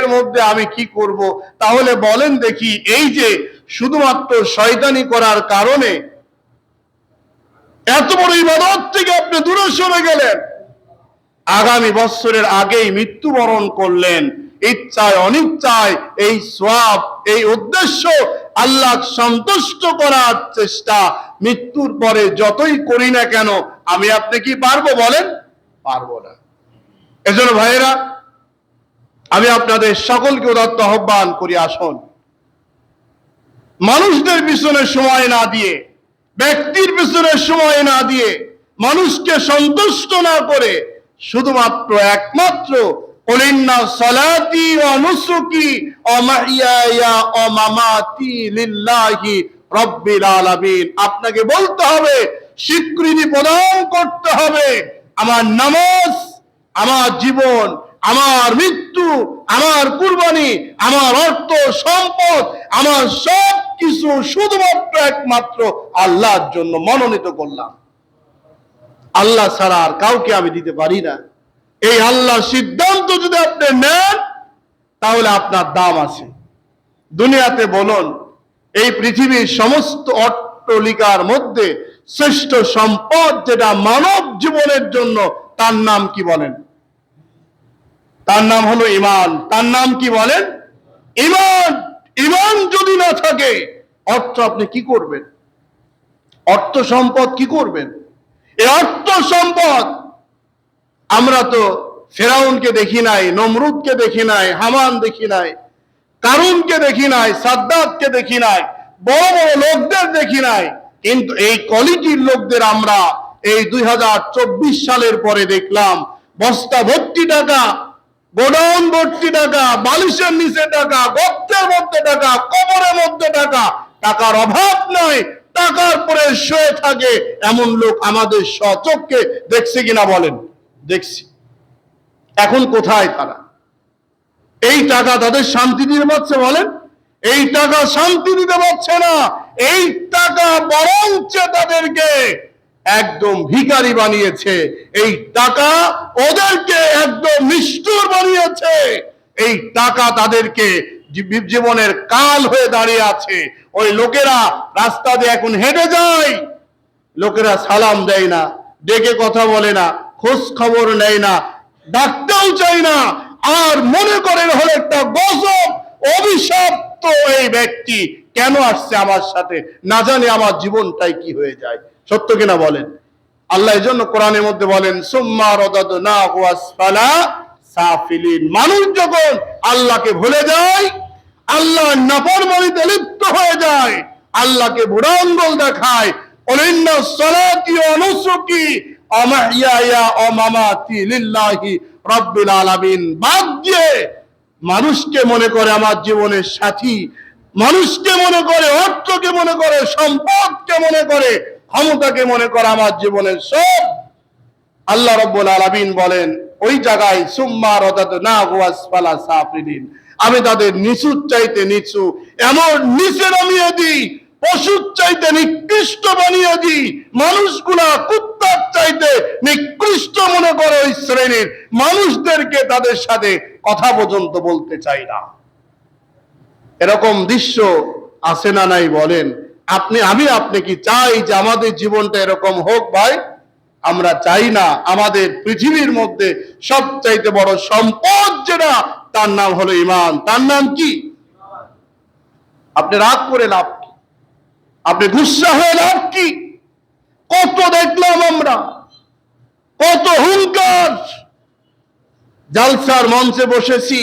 এর মধ্যে আমি কি করব? তাহলে বলেন দেখি, এই যে শুধুমাত্র শয়তানি করার কারণে এত বড় ইবাদত থেকে আপনি দূরে সরে গেলেন। আগামী বছরের আগেই মৃত্যুবরণ করলেন। ইচ্ছায়, অনিচ্ছায় এই সোয়াব এই উদ্দেশ্য আল্লাহ সন্তুষ্ট করার চেষ্টা মৃত্যুর পরে যতই করি না কেন, আমি আপনি কি পারব বলেন? পারব না। এজন্য ভাইয়েরা আমি আপনাদের সকলকে উদাত্ত আহ্বান করি, আসুন। মানুষদের পিছনে সময় না দিয়ে, ব্যক্তির পিছনে সময় না দিয়ে, মানুষকে সন্তুষ্ট না করে শুধুমাত্র একমাত্র আপনাকে বলতে হবে, স্বীকৃতি প্রদান করতে হবে। আমার নামাজ, আমার জীবন আমার মৃত্যু, আমার কুরবানি, আমার অর্থ, সম্পদ, আমার সব কিছু শুধুমাত্র একমাত্র আল্লাহর জন্য মনোনীত করলাম। আল্লাহ ছাড়া আর কাউকে আমি দিতে পারি না। এই আল্লাহ সিদ্ধান্ত যদি আপনি নেন, তাহলে আপনার দাম আছে। দুনিয়াতে বলুন, এই পৃথিবীর সমস্ত অট্টলিকার মধ্যে শ্রেষ্ঠ সম্পদ যেটা মানব জীবনের জন্য, তার নাম কি বলেন? তার নাম হলো ইমান তার নাম কি বলেন ইমান ইমান যদি না থাকে, অর্থ আপনি কি করবেন? অর্থ সম্পদ কি করবেন? এই অর্থ সম্পদ আমরা তো ফেরাউনকে দেখি নাই, নমরুদকে দেখি নাই, হামান দেখি নাই, কারুনকে দেখি নাই সাদ্দাতকে দেখি নাই, বড় বড় লোকদের দেখি নাই। কিন্তু এই কোয়ালিটির লোকদের আমরা এই দুই হাজার চব্বিশ সালের পরে দেখলাম, বস্তা ভর্তি টাকা গোডাউন ভর্তি টাকা বালিশের নিচে টাকা, গর্তের মধ্যে টাকা, কবরের মধ্যে টাকা, টাকার অভাব নাই, টাকার পরে শুয়ে থাকে এমন লোক আমাদের সচককে দেখছে কিনা বলেন? দেখছি। এখন কোথায় তারা? এই টাকা তাদের শান্তি দিতে পারছে বলেন? এই টাকা শান্তি দিতে পারছে না। এই টাকা বরঞ্চ তাদেরকে একদম ভিখারি বানিয়েছে। এই টাকা ওদেরকে একদম নিষ্ঠুর বানিয়েছে। এই টাকা তাদেরকে জীবনের কাল হয়ে দাঁড়িয়ে আছে। ওই লোকেরা রাস্তা দিয়ে এখন হেঁটে যায়। লোকেরা সালাম দেয় না, ডেকে কথা বলে না, খোঁজ খবর নেয় না ডাকতেও চাই না। আর মনে করেন হলো একটা গজব, অভিশপ্ত এই ব্যক্তি। কেন আসছে আমার সাথে? না জানি আমার জীবনটাই কি হয়ে যায়। সত্য কিনা বলেন? আল্লাহ এই জন্য কোরআনের মধ্যে বলেন, সুম্মা রদাদনা ওয়াসফালা সাফিলিন। মানুষ যখন আল্লাহকে ভুলে যায় আল্লাহ নাফরমানিতে লিপ্ত হয়ে যায়, আল্লাহকে বুড়া আঙ্গল দেখায় সলাতি অনুসুকি অমাহিয়া অমামাতি লিল্লাহি রব্বিল আলামিন। বাদ দিয়ে মানুষকে মনে করে আমার জীবনের সাথী, মানুষকে মনে করে অর্থকে মনে করে সম্পদকে মনে করে ক্ষমতাকে মনে করে আমার জীবনের সব। আল্লাহ রব্বুল আলামিন বলেন, ওই জায়গায় সুম্মা রদাত না ওয়াসফালা সাফিলিন। আমি তাদের নিচুর চাইতে নিচু, এমন নিচে নামিয়ে দিই, পশুর চাইতে নিকৃষ্ট বানিয়ে দিই, মানুষগুলা কুত্তার চাইতে নিকৃষ্ট মনে করে ওই শ্রেণির মানুষদেরকে তাদের সাথে কথা পর্যন্ত বলতে চাই না। এরকম দৃশ্য আসে না নাই বলেন? আপনি, আমি আপনি কি চাই যে আমাদের জীবনটা এরকম হোক ভাই। আমরা চাই না আমাদের পৃথিবীর মধ্যে সবচাইতে বড় সম্পদ যেটা, তার নাম হলো ইমান তার নাম কি? আপনি রাগ করে লাভ কি? আপনি গুসা হয়ে লাভ কি? কত দেখলাম আমরা, কত হুঙ্কার। জালসার মঞ্চে বসেছি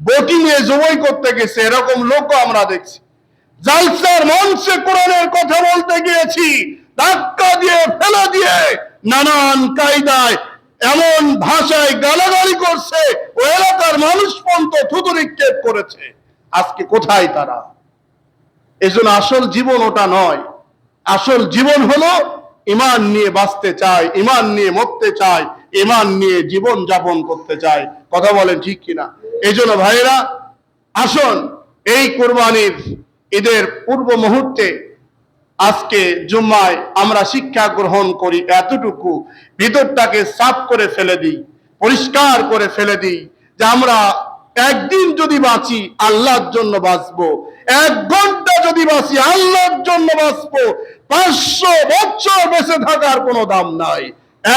বটি নিয়ে জবই করতে গেছে, এরকম লোকও আমরা দেখছি। জালসার মঞ্চে কোরআনের কথা বলতে গিয়েছি, ধাক্কা দিয়ে, ফেলে দিয়ে নানান কায়দায় এমন ভাষায় গালাগালি করছে, ও এলাকার মানুষ পর্যন্ত থুতু নিক্ষেপ করেছে। আজকে কোথায় তারা? এজন্য আসল জীবন ওটা নয়। আসল জীবন হলো ইমান নিয়ে বাঁচতে চায়, ইমান নিয়ে মরতে চায়, ইমান নিয়ে জীবন যাপন করতে চায়। কথা বলেন ঠিক কিনা? এই জন্য ভাইরা আসুন, এই কোরবানির ঈদের পূর্ব মুহূর্তে আজকে জুম্মায় আমরা শিক্ষা গ্রহণ করি, এতটুকু ভিতরটাকে সাফ করে ফেলে দিই, পরিষ্কার করে ফেলে দিই যে আমরা একদিন যদি বাঁচি, আল্লাহর জন্য বাঁচবো। এক ঘণ্টা যদি বাঁচি, আল্লাহর জন্য বাঁচবো। পাঁচশো বছর বেঁচে থাকার কোনো দাম নাই।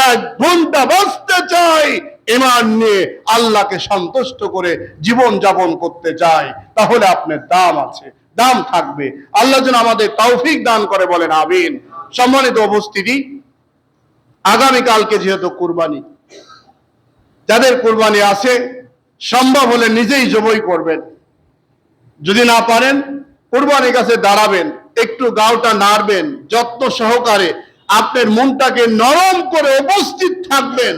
এক ঘণ্টা বাঁচতে চাই ইমান নিয়ে আল্লাহকে সন্তুষ্ট করে জীবন যাপন করতে চাই। তাহলে আপনার দাম আছে। দাম থাকবে। আল্লাহ যেন আমাদের তৌফিক দান করে বলেন, আমিন। সম্মানিত উপস্থিতি, আগামীকালকে যেহেতু কুরবানি, যাদের কুরবানি আছে, সম্ভব হলে নিজেই জবই করবেন। যদি না পারেন, কুরবানির কাছে দাঁড়াবেন, একটু গাওটা নাড়বেন, যত্ন সহকারে আপনার মনটাকে নরম করে উপস্থিত থাকবেন।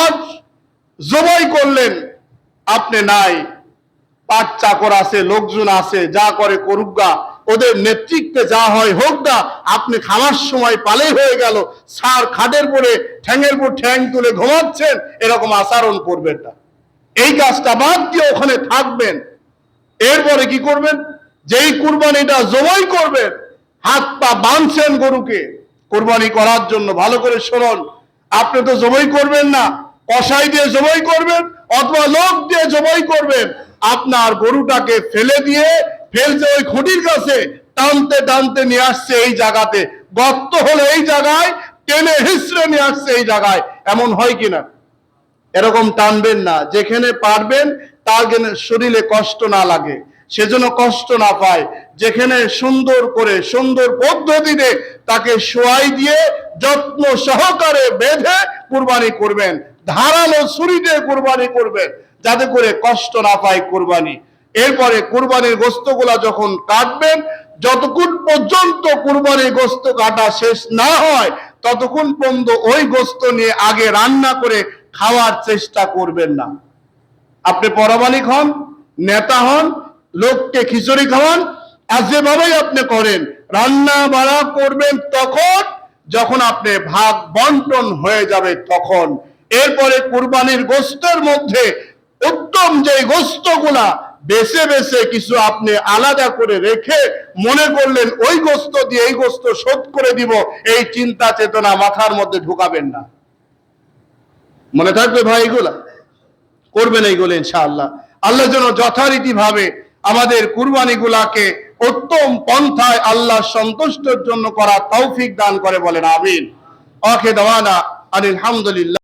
আজ জবাই করলেন, আপনি নাই। পাট চাকর আছে, লোকজন আছে, যা করে করুক গা, ওদের নেতৃত্বে যা হয় হোক গা, আপনি খাওয়ার সময় পালে হয়ে গেল, সার খাটের পরে ঠ্যাঙের পর ঠ্যাং তুলে ঘুমাচ্ছেন, এরকম আচরণ করবেন না। এই কাজটা বাদ দিয়ে ওখানে থাকবেন। এরপরে কি করবেন? যেই কুরবানিটা জবাই করবেন, হাত পা বাঁধছেন গরুকে, কুরবানি করার জন্য ভালো করে শুনুন, আপনি তো জবাই করবেন না কষাই দিয়ে জবাই করবেন, অথবা লোক দিয়ে জবাই করবেন আপনার গরুটাকে ফেলে দিয়ে ফেলছে ওই খুঁটির কাছে, টানতে টানতে নিয়ে আসছে এই জায়গাতে। গর্ত হলে এই জায়গায়, টেনে হিসড়ে নিয়ে আসছে এই জায়গায়। এমন হয় কিনা? এরকম টানবেন না। যেখানে পারবেন, তার শরীরে কষ্ট না লাগে। সেজন্য কষ্ট না পায়। যেখানে সুন্দর করে, সুন্দর পদ্ধতিতে তাকে শোয়াই দিয়ে যত্ন সহকারে বেঁধে কুরবানি করবেন। ধারালো ছুরি দিয়ে কুরবানি করবেন। যাতে করে কষ্ট না পায় কোরবানি। এরপরে কুরবানির গোস্তগুলা যখন কাটবেন, যতক্ষণ পর্যন্ত কুরবানির গোস্ত কাটা শেষ না হয়, ততক্ষণ পর্যন্ত ওই গোস্ত নিয়ে আগে রান্না করে খাওয়ার চেষ্টা করবেন না। আপনি পরমাণিক হন, নেতা হন, লোককে খিচুড়ি খাওয়ান, আর যেভাবেই আপনি করেন, রান্না বাড়া করবেন তখন, যখন আপনি ভাগ বন্টন হয়ে যাবে তখন। এরপরে কুরবানির গোস্তের মধ্যে উত্তম যে গোস্তগুলা বেছে বেছে কিছু আপনি আলাদা করে রেখে মনে করলেন, ওই গোস্ত দিয়ে এই গোস্ত শোধ করে দিব, এই চিন্তা চেতনা মাথার মধ্যে ঢুকাবেন না। মনে থাকবে ভাই এগুলা? করবেন এইগুলো ইনশাআল্লাহ। আল্লাহ যেন যথারীতি ভাবে আমাদের কুরবানি গুলাকে উত্তম পন্থায় আল্লাহ সন্তুষ্টের জন্য করা তৌফিক দান করে বলেন, আমিন। আখে দাওয়ানা আলহামদুলিল্লাহ